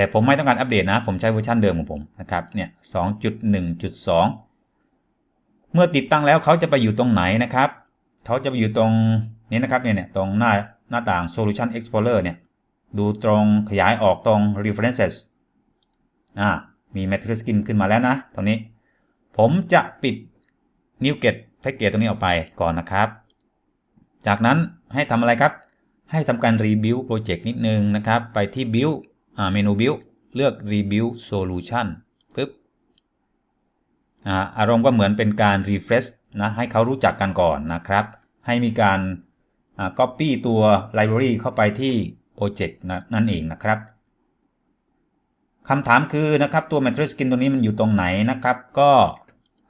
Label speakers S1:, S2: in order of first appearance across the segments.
S1: แต่ผมไม่ต้องการอัปเดตนะ ผมใช้เวอร์ชันเดิมของผมนะครับ เนี่ย 2.1.2 เมื่อติดตั้งแล้วเขาจะไปอยู่ตรงไหนนะครับ เขาจะไปอยู่ตรงนี้นะครับ เนี่ยเนี่ยตรงหน้าหน้าต่าง Solution Explorer เนี่ย ดูตรงขยายออกตรง References อ่า มี Material Skin ขึ้นมาแล้วนะตรงนี้ ผมจะปิด New Get Package ตรงนี้ออกไปก่อนนะครับ จากนั้นให้ทำอะไรครับ ให้ทำการ Rebuild Project นิดนึงนะครับ ไปที่ Build เมนู Build เลือก Rebuild Solution ปึ๊บอารมณ์ก็เหมือนเป็นการ refresh นะให้เขารู้จักกันก่อนนะครับ ให้มีการ copy ตัว library เข้าไปที่ project นะนั่นเองนะครับคำถามคือนะครับตัว Material Skin ตัวนี้มันอยู่ตรงไหนนะครับ ก็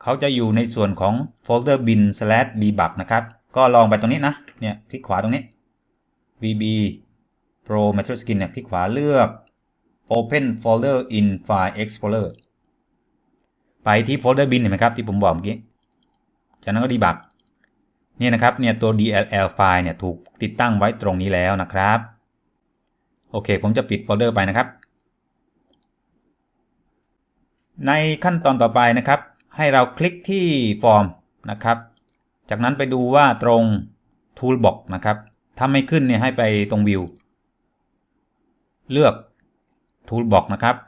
S1: เขาจะอยู่ในส่วนของ folder bin slash debug นะครับ ก็ลองไปตรงนี้นะเนี่ยคลิกขวาตรงนี้ vb pro Material Skin เนี่ยคลิกขวาเลือก open folder in file explorer ไปที่โฟลเดอร์บินเห็นไหมครับที่ผมบอกเมื่อกี้ จากนั้นก็ดีบักเนี่ยนะครับเนี่ยตัว DLL ไฟล์เนี่ยถูกติดตั้งไว้ตรงนี้แล้วนะครับ โอเค ผมจะปิดโฟลเดอร์ไปนะครับ ในขั้นตอนต่อไปนะครับ ให้เราคลิกที่ฟอร์มนะครับ จากนั้นไปดูว่าตรง Toolbox นะครับ ถ้าไม่ขึ้นเนี่ยให้ไปตรง View เลือก Toolbox นะครับ